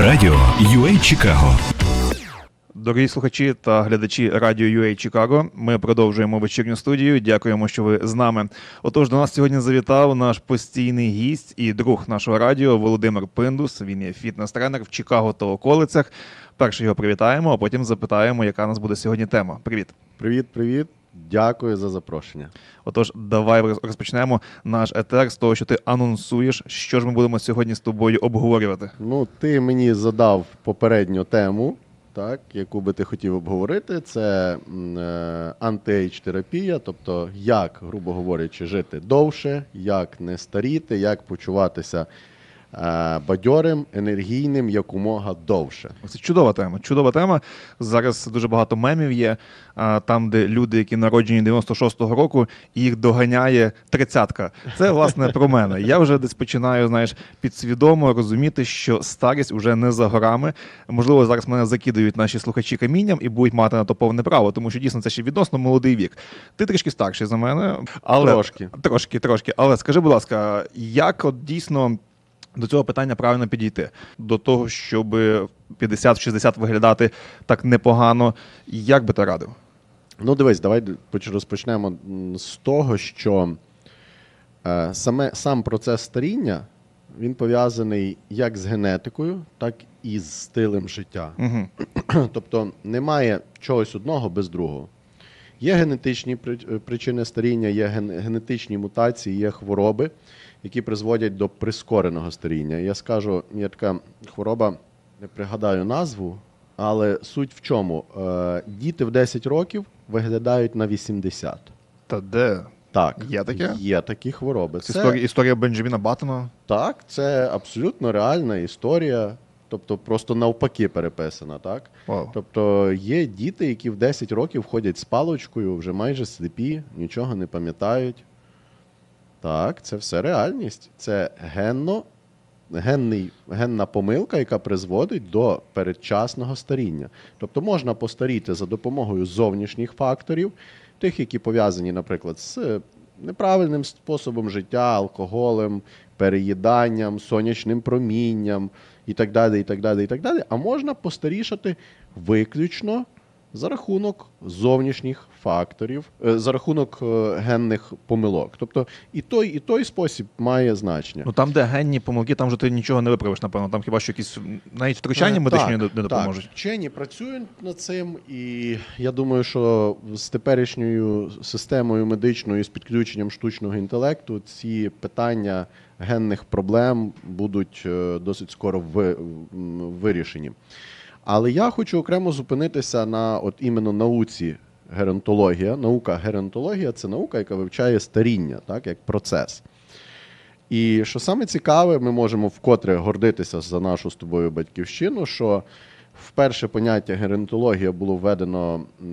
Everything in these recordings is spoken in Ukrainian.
Радіо UA Чикаго. Дорогі слухачі та глядачі радіо UA Чикаго. Ми продовжуємо вечірню студію. Дякуємо, що ви з нами. Отож, до нас сьогодні завітав наш постійний гість і друг нашого радіо Володимир Пиндус. Він є фітнес-тренер в Чикаго та околицях. Перше його привітаємо, а потім запитаємо, яка у нас буде сьогодні тема. Привіт. Привіт, привіт. Дякую за запрошення. Отож, давай розпочнемо наш етер з того, що ти анонсуєш, що ж ми будемо сьогодні з тобою обговорювати. Ну, ти мені задав попередню тему, так, яку би ти хотів обговорити. Це е, анти-ейдж-терапія, тобто як, грубо говорячи, жити довше, як не старіти, як почуватися бадьорим, енергійним якомога довше. Це чудова тема. Чудова тема. Зараз дуже багато мемів є. Там, де люди, які народжені 96-го року, їх доганяє тридцятка. Це власне про мене. Я вже десь починаю, знаєш, підсвідомо розуміти, що старість уже не за горами. Можливо, зараз мене закидають наші слухачі камінням і будуть мати на то повне право, тому що дійсно це ще відносно молодий вік. Ти трішки старший за мене, але Трошки. трошки, трошки. Але скажи, будь ласка, як от дійсно до цього питання правильно підійти? До того, щоб 50-60 виглядати так непогано, як би ти радив? Ну, дивись, давай розпочнемо з того, що е, саме, сам процес старіння він пов'язаний як з генетикою, так і з стилем життя. Угу. Тобто немає чогось одного без другого. Є генетичні причини старіння, є ген- генетичні мутації, є хвороби, які призводять до прискореного старіння. Я скажу, є така хвороба, не пригадаю назву, але суть в чому? Е, Діти в 10 років виглядають на 80. Та де? Так, Є таке? Є такі хвороби. Це історія, історія Бенджаміна Баттона. Так, це абсолютно реальна історія, тобто просто навпаки переписана, так? Вау. Тобто є діти, які в 10 років ходять з паличкою, вже майже сліпі, нічого не пам'ятають. Так, це все реальність. Це генно, генний, генна помилка, яка призводить до передчасного старіння. Тобто можна постаріти за допомогою зовнішніх факторів, тих, які пов'язані, наприклад, з е, неправильним способом життя, алкоголем, переїданням, сонячним промінням і так далі, і так далі, і так далі. А можна постарішати виключно за рахунок зовнішніх факторів, е, за рахунок е, генних помилок. Тобто і той, і той спосіб має значення. Ну там, де генні помилки, там вже ти нічого не виправиш, напевно. Там хіба що якісь навіть втручання Е, медичні так, не, допоможуть. Так, вчені працюють над цим, і я думаю, що з теперішньою системою медичною з підключенням штучного інтелекту ці питання генних проблем будуть досить скоро ви- вирішені. Але я хочу окремо зупинитися на от іменно науці геронтологія. Наука геронтологія це наука, яка вивчає старіння, так, як процес. І що саме цікаве, ми можемо вкотре гордитися за нашу з тобою батьківщину, що вперше поняття геронтологія було введено е,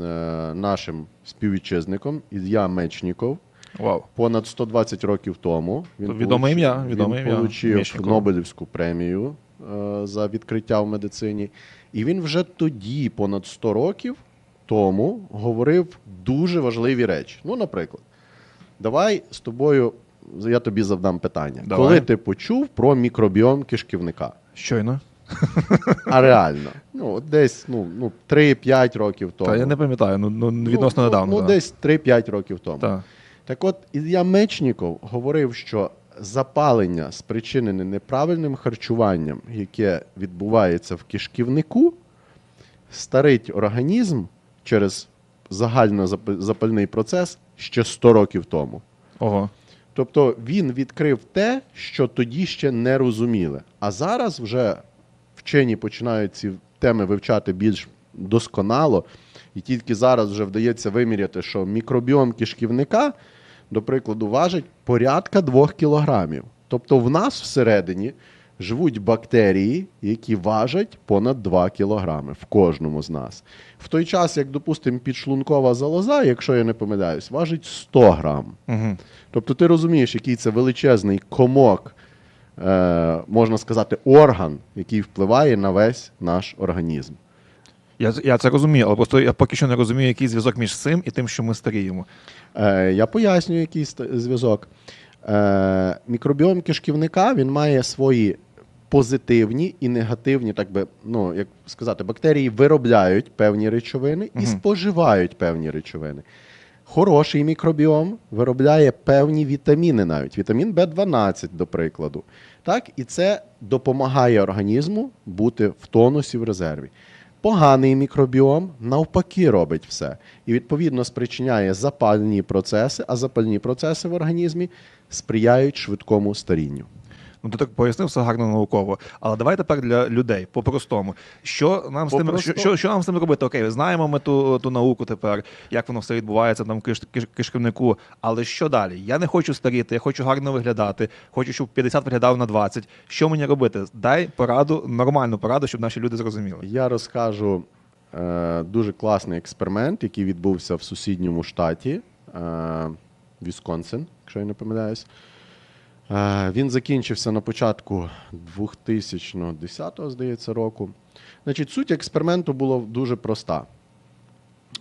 нашим співвітчизником Ілля Мечніков Вау. понад 120 років тому. Відоме ім'я, відоме він ім'я отримав Мечнікова. Нобелівську премію за відкриття в медицині. І він вже тоді, понад 100 років тому, говорив дуже важливі речі. Ну, наприклад, давай з тобою, я тобі завдам питання. Давай. Коли ти почув про мікробіом кишківника? Щойно. А реально, ну, десь ну, ну, 3-5 років тому. Та я не пам'ятаю, ну, ну відносно ну, недавно. Ну, да. десь 3-5 років тому. Так. Так от Ілля Мечніков говорив, що запалення, спричинене неправильним харчуванням, яке відбувається в кишківнику, старить організм через загальнозапальний процес ще 100 років тому. Ого. Тобто він відкрив те, що тоді ще не розуміли. А зараз вже вчені починають ці теми вивчати більш досконало, і тільки зараз вже вдається виміряти, що мікробіом кишківника, до прикладу, важить порядка 2 кілограмів. Тобто в нас всередині живуть бактерії, які важать понад 2 кілограми в кожному з нас. В той час, як, допустимо, підшлункова залоза, якщо я не помиляюсь, важить 100 грам. Угу. Тобто ти розумієш, який це величезний комок, е, можна сказати, орган, який впливає на весь наш організм. Я, я це розумію, але просто я поки що не розумію, який зв'язок між цим і тим, що ми старіємо. Е, я пояснюю, який зв'язок. Е, мікробіом кишківника він має свої позитивні і негативні, так би, ну, як сказати, бактерії виробляють певні речовини і Мгм. споживають певні речовини. Хороший мікробіом виробляє певні вітаміни навіть, вітамін В12, до прикладу. Так? І це допомагає організму бути в тонусі в резерві. Поганий мікробіом навпаки робить все. І відповідно спричиняє запальні процеси, а запальні процеси в організмі сприяють швидкому старінню. Ну, ти так пояснив все гарно науково. Але давай тепер для людей по-простому. Що нам з тим, що, що, що нам з тим робити? Окей, знаємо ми ту, ту науку тепер, як воно все відбувається там в киш, киш, кишківнику. Але що далі? Я не хочу старіти, я хочу гарно виглядати, хочу, щоб 50 виглядав на 20. Що мені робити? Дай пораду, нормальну пораду, щоб наші люди зрозуміли. Я розкажу е, дуже класний експеримент, який відбувся в сусідньому штаті е, Вісконсин, якщо я не помиляюсь. Е, він закінчився на початку 2010, здається, року. Значить, суть експерименту була дуже проста.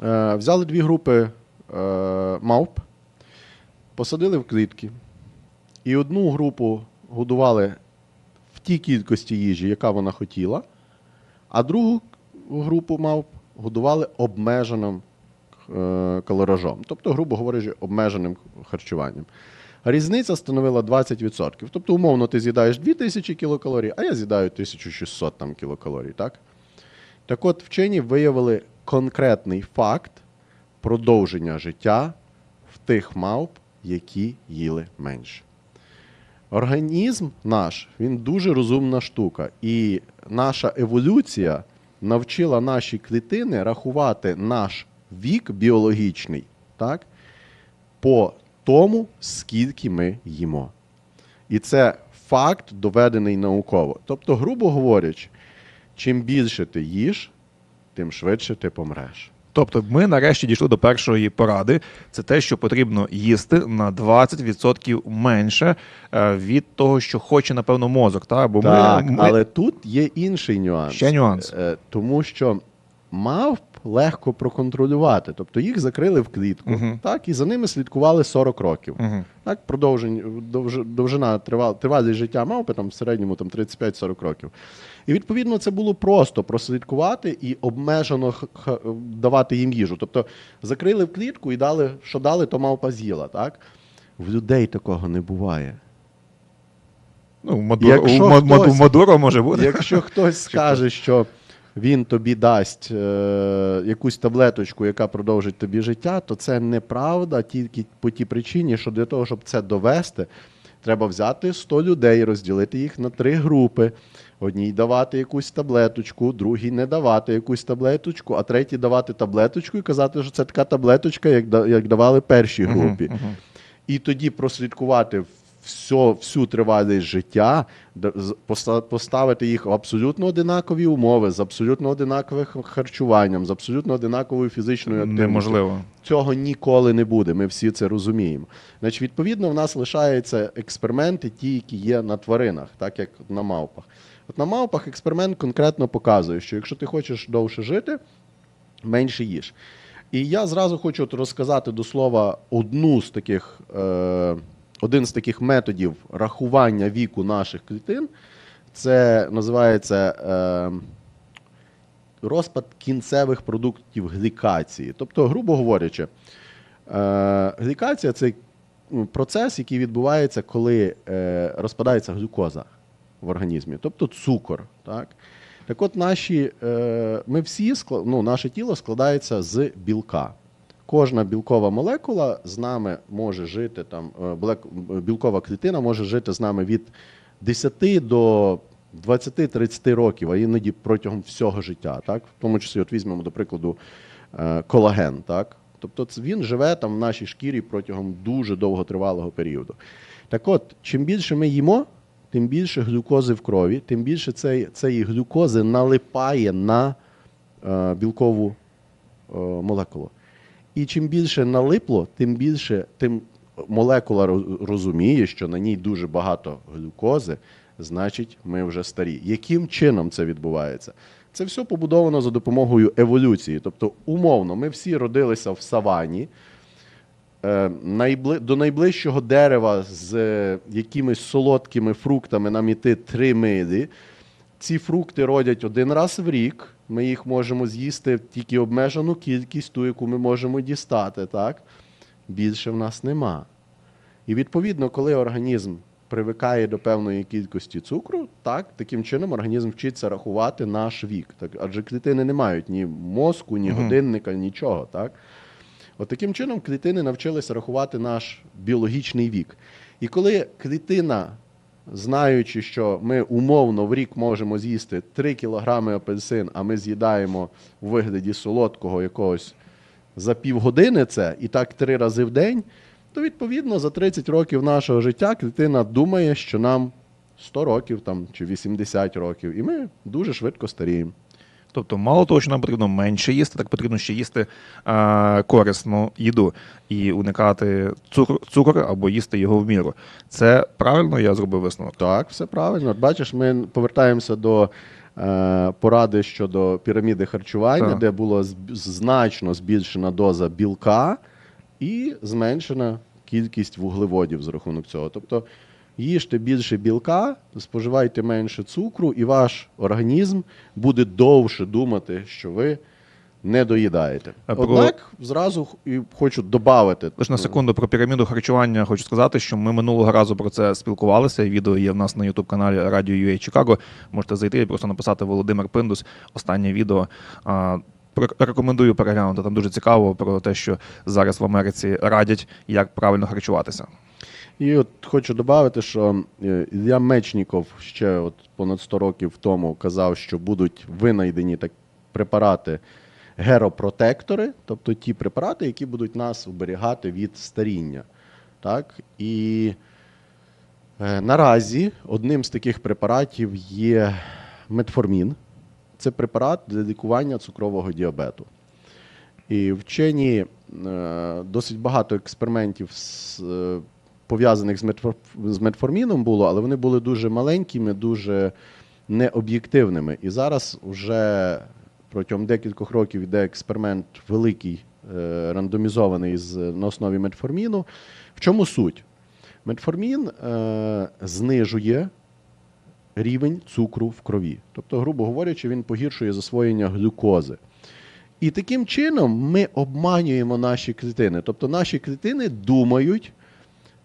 Е, взяли дві групи е, мавп, посадили в клітки, і одну групу годували в тій кількості їжі, яка вона хотіла, а другу групу мавп годували обмеженим калоражом, тобто, грубо говорячи, обмеженим харчуванням. Різниця становила 20%. Тобто, умовно, ти з'їдаєш 2000 кілокалорій, а я з'їдаю 1600 там, кілокалорій. Так? так от, вчені виявили конкретний факт продовження життя в тих мавп, які їли менше. Організм наш він дуже розумна штука, і наша еволюція навчила наші клітини рахувати наш вік біологічний так, по тому, скільки ми їмо. І це факт доведений науково. Тобто, грубо говорячи, чим більше ти їш, тим швидше ти помреш. Тобто, ми нарешті дійшли до першої поради. Це те, що потрібно їсти на 20% менше е, від того, що хоче, напевно, мозок. Та? Бо Так, ми, ми... але тут є інший нюанс. Ще нюанс. Е, Тому що мавп легко проконтролювати. Тобто їх закрили в клітку, Мгм. так, і за ними слідкували 40 років. Мгм. Так, продовжень, довж- довжина тривал, тривалість життя мавпи там в середньому там 35-40 років. І відповідно це було просто прослідкувати і обмежено х- х- давати їм їжу. Тобто закрили в клітку і дали, що дали, то мавпа з'їла. Так? В людей такого не буває. Ну, Мадуро, Якщо у Ма- хтось- Мадуро може бути. Якщо хтось скаже, що він тобі дасть е, якусь таблеточку, яка продовжить тобі життя, то це неправда тільки по тій причині, що для того, щоб це довести, треба взяти 100 людей, розділити їх на три групи. Одній давати якусь таблеточку, другій не давати якусь таблеточку, а третій давати таблеточку і казати, що це така таблеточка, як, як давали першій групі. мгм. І тоді прослідкувати все, всю тривалість життя, поставити їх в абсолютно одинакові умови, з абсолютно одинаковим харчуванням, з абсолютно одинаковою фізичною активністю. Неможливо. Цього ніколи не буде. Ми всі це розуміємо. Значить, відповідно, в нас лишаються експерименти, ті, які є на тваринах, так як на мавпах. От на мавпах експеримент конкретно показує, що якщо ти хочеш довше жити, менше їж. І я зразу хочу розказати до слова одну з таких, е, один з таких методів рахування віку наших клітин. Це називається е, розпад кінцевих продуктів глікації. Тобто, грубо говорячи, е, глікація це ну, процес, який відбувається, коли е, розпадається глюкоза в організмі, тобто цукор. Так, так от, наші, е, ми всі ну, наше тіло складається з білка. Кожна білкова молекула з нами може жити там, е, білкова клітина може жити з нами від 10 до 20-30 років, а іноді протягом всього життя. Так? В тому числі, от візьмемо, до прикладу, е, колаген. Так? Тобто він живе там в нашій шкірі протягом дуже довготривалого періоду. Так от, чим більше ми їмо, тим більше глюкози в крові, тим більше цей, цієї глюкози налипає на е, білкову молекулу. І чим більше налипло, тим більше тим молекула розуміє, що на ній дуже багато глюкози, значить, ми вже старі. Яким чином це відбувається? Це все побудовано за допомогою еволюції. Тобто, умовно, ми всі родилися в савані. е, до найближчого дерева з е, якимись солодкими фруктами нам іти три милі. Ці фрукти родять один раз в рік. Ми їх можемо з'їсти тільки обмежену кількість, ту, яку ми можемо дістати. Так? Більше в нас нема. І відповідно, коли організм привикає до певної кількості цукру, так, таким чином організм вчиться рахувати наш вік. Так, адже клітини не мають ні мозку, ні годинника, нічого. Так? От таким чином клітини навчилися рахувати наш біологічний вік. І коли клітина, знаючи, що ми умовно в рік можемо з'їсти 3 кілограми апельсин, а ми з'їдаємо у вигляді солодкого якогось за півгодини це і так три рази в день, то відповідно за 30 років нашого життя клітина думає, що нам 100 років там, чи 80 років, і ми дуже швидко старіємо. Тобто, мало того, що нам потрібно менше їсти, так потрібно ще їсти е, корисну їду і уникати цукру, цукор або їсти його в міру. Це правильно я зробив висновок. Так, все правильно. Бачиш, ми повертаємося до е, поради щодо піраміди харчування, Так. де була значно збільшена доза білка і зменшена кількість вуглеводів з рахунок цього. Тобто їжте більше білка, споживайте менше цукру, і ваш організм буде довше думати, що ви не доїдаєте. А про- Однак зразу і хочу додати. Лише на секунду про піраміду харчування хочу сказати, що ми минулого разу про це спілкувалися. Відео є в нас на youtube каналі Радіо UA Чикаго. Можете зайти і просто написати Володимир Пиндус. Останнє відео. Рекомендую переглянути. Там дуже цікаво про те, що зараз в Америці радять, як правильно харчуватися. І от хочу додати, що е, Ілля Мечніков ще от понад 100 років тому казав, що будуть винайдені так препарати геропротектори, тобто ті препарати, які будуть нас оберігати від старіння. Так? І е, наразі одним з таких препаратів є метформін. Це препарат для лікування цукрового діабету. І вчені е, досить багато експериментів з, пов'язаних з, метфор, з метформіном було, але вони були дуже маленькими, дуже необ'єктивними. І зараз вже протягом декількох років йде експеримент великий, е, рандомізований на основі метформіну. В чому суть? Метформін е, знижує рівень цукру в крові. Тобто, грубо говорячи, він погіршує засвоєння глюкози. І таким чином ми обманюємо наші клітини. Тобто наші клітини думають,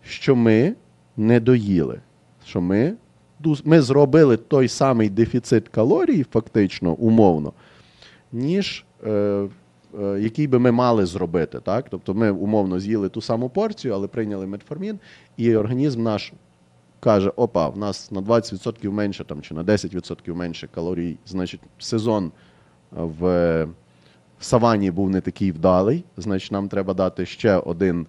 що ми не доїли, що ми, ми зробили той самий дефіцит калорій, фактично, умовно, ніж е, е, який би ми мали зробити. Так? Тобто ми умовно з'їли ту саму порцію, але прийняли метформін, і організм наш каже: опа, в нас на 20% менше там, чи на 10% менше калорій, значить, сезон в савані був не такий вдалий, значить, нам треба дати ще один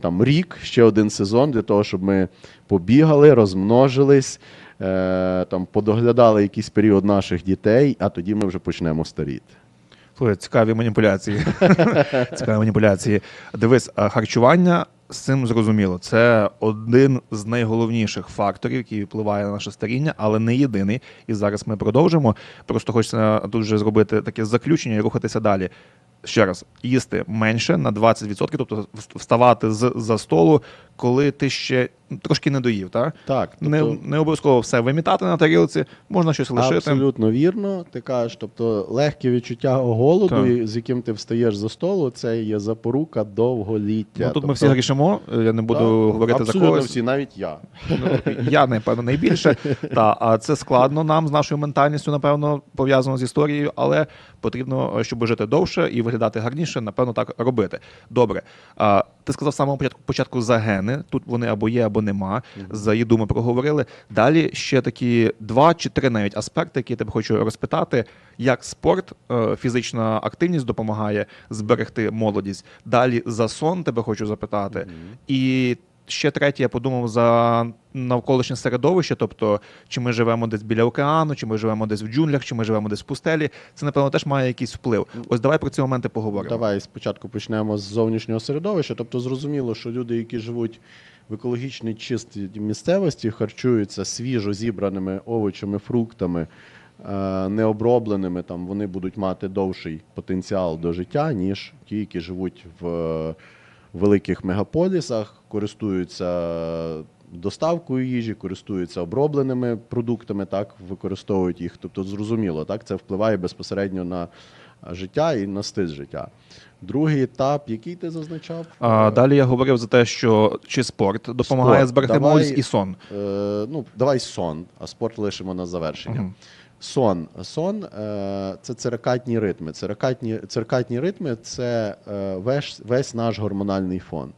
там, рік, ще один сезон для того, щоб ми побігали, розмножились, е, там, подоглядали якийсь період наших дітей, а тоді ми вже почнемо старіти. Слухай, цікаві маніпуляції. цікаві маніпуляції. Дивись, харчування з цим зрозуміло. Це один з найголовніших факторів, який впливає на наше старіння, але не єдиний. І зараз ми продовжимо. Просто хочеться тут вже зробити таке заключення і рухатися далі. Ще раз, їсти менше на 20%, тобто вставати з за столу, коли ти ще трошки не доїв. Так? Так, Не, тобто- не обов'язково все вимітати на тарілці, можна щось лишити. Абсолютно вірно. Ти кажеш, тобто легке відчуття голоду, Так. з яким ти встаєш за столу, це є запорука довголіття. Ну, тут тобто, ми всі грішимо, я не буду так, говорити абсолютно за когось. всі, навіть я. Ну, я, напевно, найбільше. Та, а це складно нам з нашою ментальністю, напевно, пов'язано з історією, але потрібно, щоб жити довше і виглядати гарніше, напевно, так робити. Добре. А, ти сказав з самого початку, початку за гени. Тут вони або є, або нема. За їду ми проговорили. Далі ще такі два чи три навіть аспекти, які я тебе хочу розпитати, як спорт, е, фізична активність допомагає зберегти молодість. Далі за сон тебе хочу запитати. І ще третє, я подумав за навколишнє середовище, тобто чи ми живемо десь біля океану, чи ми живемо десь в джунглях, чи ми живемо десь в пустелі. Це, напевно, теж має якийсь вплив. Ось давай про ці моменти поговоримо. Давай спочатку почнемо з зовнішнього середовища. Тобто, зрозуміло, що люди, які живуть в екологічній чистій місцевості, харчуються свіжо зібраними овочами, фруктами, е, необробленими, там вони будуть мати довший потенціал до життя, ніж ті, які живуть в великих мегаполісах, користуються доставкою їжі, користуються обробленими продуктами, так, використовують їх. Тобто, зрозуміло, так, це впливає безпосередньо на життя і на стиль життя. Другий етап, який ти зазначав? А, далі я говорив за те, що чи спорт допомагає Спорт. зберегти Давай. молодість і сон. Е, ну, давай сон, а спорт лишимо на завершення. Мгм. Сон. Сон е, це циркатні ритми. Циркатні, циркатні ритми це е, весь, весь наш гормональний фон.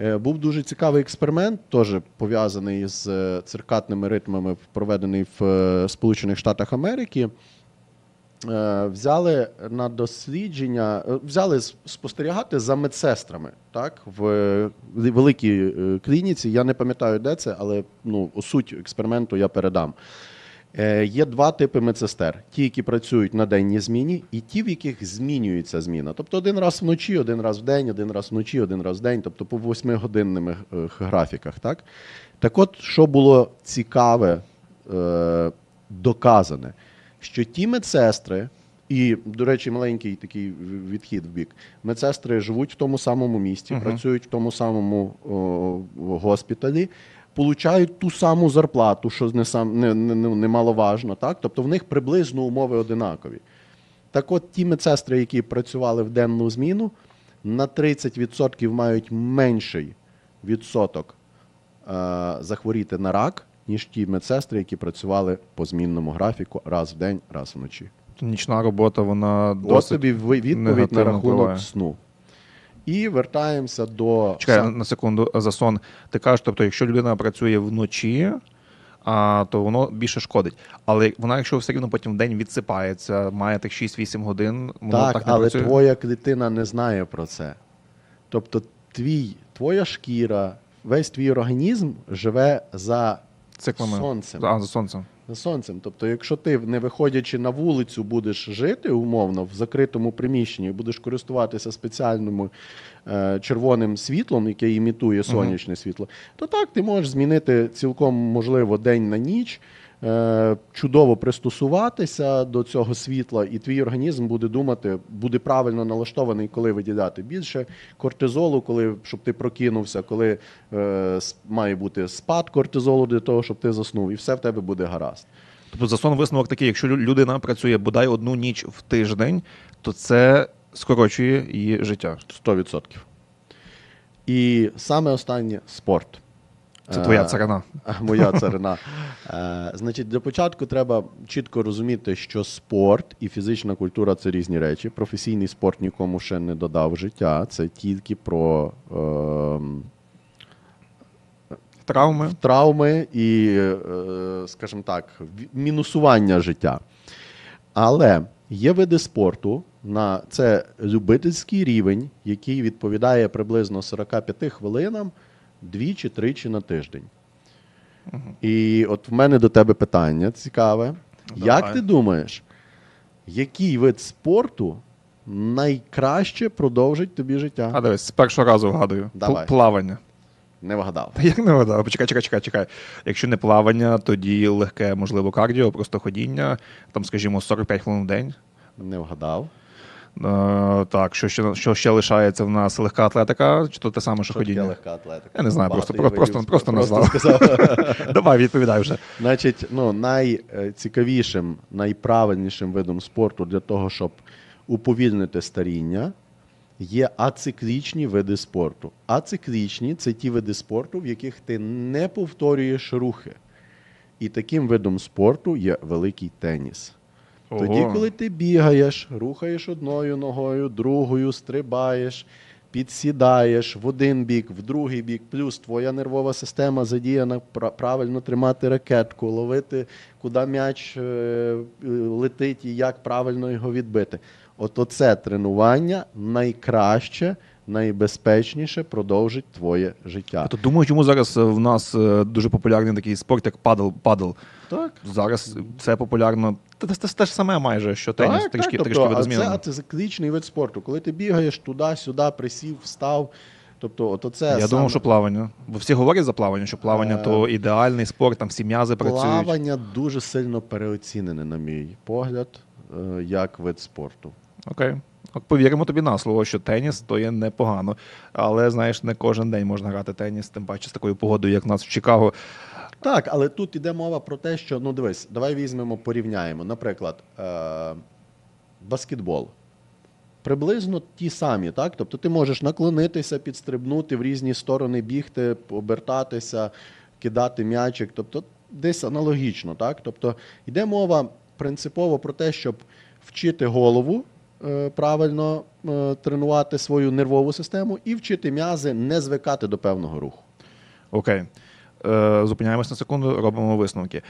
Е, Був дуже цікавий експеримент, теж пов'язаний з циркатними ритмами, проведений в Сполучених Штатах Америки. Взяли на дослідження, взяли спостерігати за медсестрами так, в великій клініці. Я не пам'ятаю, де це, але ну, суть експерименту я передам. Е, Є два типи медсестер: ті, які працюють на денній зміні, і ті, в яких змінюється зміна. Тобто один раз вночі, один раз в день, один раз вночі, один раз в день, тобто по восьмигодинними е, графіках. Так? так от, що було цікаве, е, доказане, що ті медсестри, і, до речі, маленький такий відхід в бік. Медсестри живуть в тому самому місті, Мгм. працюють в тому самому о, госпіталі, получають ту саму зарплату, що не сам не, не, не- немаловажно, так? Тобто в них приблизно умови одинакові. Так от ті медсестри, які працювали в денну зміну, на 30% мають менший відсоток е, захворіти на рак, ніж ті медсестри, які працювали по змінному графіку раз в день, раз вночі. Нічна робота, вона От тобі відповідь на рахунок впливає. сну. І вертаємося до Чекай на секунду за сон. Ти кажеш, тобто, якщо людина працює вночі, а, то воно більше шкодить. Але вона, якщо все рівно потім в день відсипається, має тих 6-8 годин, воно так, Так, не але працює. твоя клітина не знає про це. Тобто, твій, твоя шкіра, весь твій організм живе за Циклами. сонцем. А, за сонцем. Сонцем. Тобто, якщо ти, не виходячи на вулицю, будеш жити умовно в закритому приміщенні, будеш користуватися спеціальним е, червоним світлом, яке імітує сонячне світло, то так ти можеш змінити цілком можливо день на ніч. Е, Чудово пристосуватися до цього світла, і твій організм буде думати, буде правильно налаштований, коли виділяти більше кортизолу, коли щоб ти прокинувся, коли е, має бути спад кортизолу для того, щоб ти заснув, і все в тебе буде гаразд. Тобто за сон висновок такий, якщо людина працює бодай одну ніч в тиждень, то це скорочує її життя. 100%. І саме останнє спорт. Це твоя Е, царина. Моя царина. Е, Значить, для початку треба чітко розуміти, що спорт і фізична культура це різні речі. Професійний спорт нікому ще не додав життя. Це тільки про ем, Травми. травми і, е, скажімо так, мінусування життя. Але є види спорту, на це любительський рівень, який відповідає приблизно 45 хвилинам двічі-тричі на тиждень. І от в мене до тебе питання цікаве. Як ти думаєш, який вид спорту найкраще продовжить тобі життя? А дивись, з першого разу вгадую. Давай. Плавання. Не вгадав. Та як не вгадав? Почекай, чекай, чекай, чекай. Якщо не плавання, тоді легке, можливо, кардіо, просто ходіння, там, скажімо, 45 хвилин в день. Не вгадав. Е, так, що ще, що ще лишається в нас легка атлетика, чи то те саме, що, Що ходіння? легка атлетика? Я не знаю, Багато просто- просто- просто спорту. назвав. Давай, відповідай вже. Значить, ну, найцікавішим, найправильнішим видом спорту для того, щоб уповільнити старіння, є ациклічні види спорту. Ациклічні це ті види спорту, в яких ти не повторюєш рухи. І таким видом спорту є великий теніс. Тоді, коли ти бігаєш, рухаєш одною ногою, другою, стрибаєш, підсідаєш в один бік, в другий бік, плюс твоя нервова система задіяна правильно тримати ракетку, ловити, куди м'яч е, летить і як правильно його відбити. От оце тренування найкраще, найбезпечніше продовжить твоє життя. То думаю, чому зараз е, в нас е, дуже популярний такий спорт, як падл. падл. Так. Зараз це популярно. Це те ж саме майже, що теніс, Так, трішки, так, трішки тобто, а це видозмінено. вид спорту. Коли ти бігаєш туди-сюди, присів, встав. Тобто, от оце Я саме думав, що плавання. Бо всі говорять за плавання, що плавання Е, то ідеальний спорт, там всі м'язи працюють. плавання дуже сильно переоцінене, на мій погляд, е, як вид спорту. Окей. Повіримо тобі на слово, що теніс то є непогано. Але знаєш, не кожен день можна грати теніс, тим паче з такою погодою, як в нас в Чикаго. Так, але тут іде мова про те, що ну дивись, давай візьмемо, порівняємо. Наприклад, е- баскетбол. Приблизно ті самі, так? Тобто ти можеш наклонитися, підстрибнути в різні сторони, бігти, обертатися, кидати м'ячик. Тобто десь аналогічно, так? Тобто йде мова принципово про те, щоб вчити голову правильно е, тренувати свою нервову систему і вчити м'язи не звикати до певного руху. Окей. Е, Зупиняємось на секунду, робимо висновки.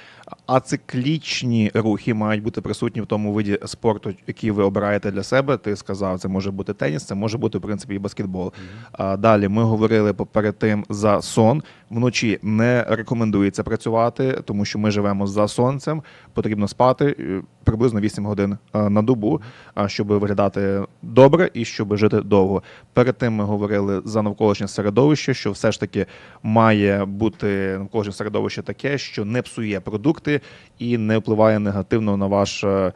Ациклічні рухи мають бути присутні в тому виді спорту, який ви обираєте для себе. Ти сказав, це може бути теніс, це може бути в принципі і баскетбол. А далі ми говорили перед тим за сон. Вночі не рекомендується працювати, тому що ми живемо за сонцем. Потрібно спати е, приблизно 8 годин е, на добу, а, щоб виглядати добре і щоб жити довго. Перед тим ми говорили за навколишнє середовище, що все ж таки має бути навколишнє середовище таке, що не псує продукти і не впливає негативно на ваш. е,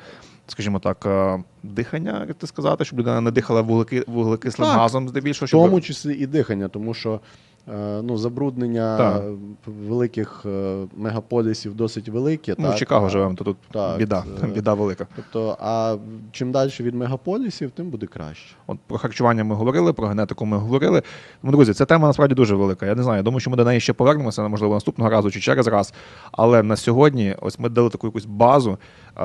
Скажімо так, е, дихання, як ти сказати, щоб людина не дихала вуглеки, вуглекислим Так, газом, здебільшого, В щоб тому числі і дихання, тому що ну, забруднення Так. е, великих е, мегаполісів досить велике. ну, так, в Чикаго живемо, то тут Так, біда, е, біда велика. Тобто, а чим далі від мегаполісів, тим буде краще. От про харчування ми говорили, про генетику ми говорили. Тому, друзі, ця тема насправді дуже велика. Я не знаю, я думаю, що ми до неї ще повернемося, можливо, наступного разу чи через раз. Але на сьогодні, ось ми дали таку якусь базу.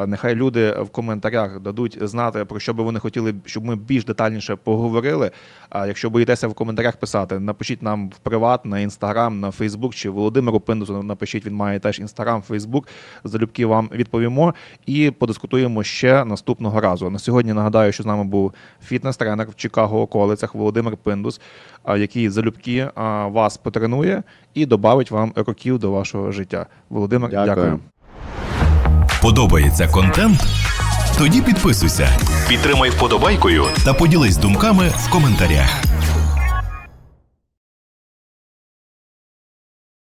Нехай люди в коментарях дадуть знати, про що би вони хотіли, щоб ми більш детальніше поговорили. А якщо боїтеся в коментарях писати, напишіть нам в приват, на інстаграм, на Фейсбук чи Володимиру Пиндусу напишіть, він має теж інстаграм, Фейсбук. Залюбки вам відповімо і подискутуємо ще наступного разу. На сьогодні нагадаю, що з нами був фітнес-тренер в Чикаго околицях Володимир Пиндус, який залюбки вас потренує і додавить вам років до вашого життя. Володимир, Дякую. дякую. Подобається контент? Тоді підписуйся, підтримай вподобайкою та поділись думками в коментарях.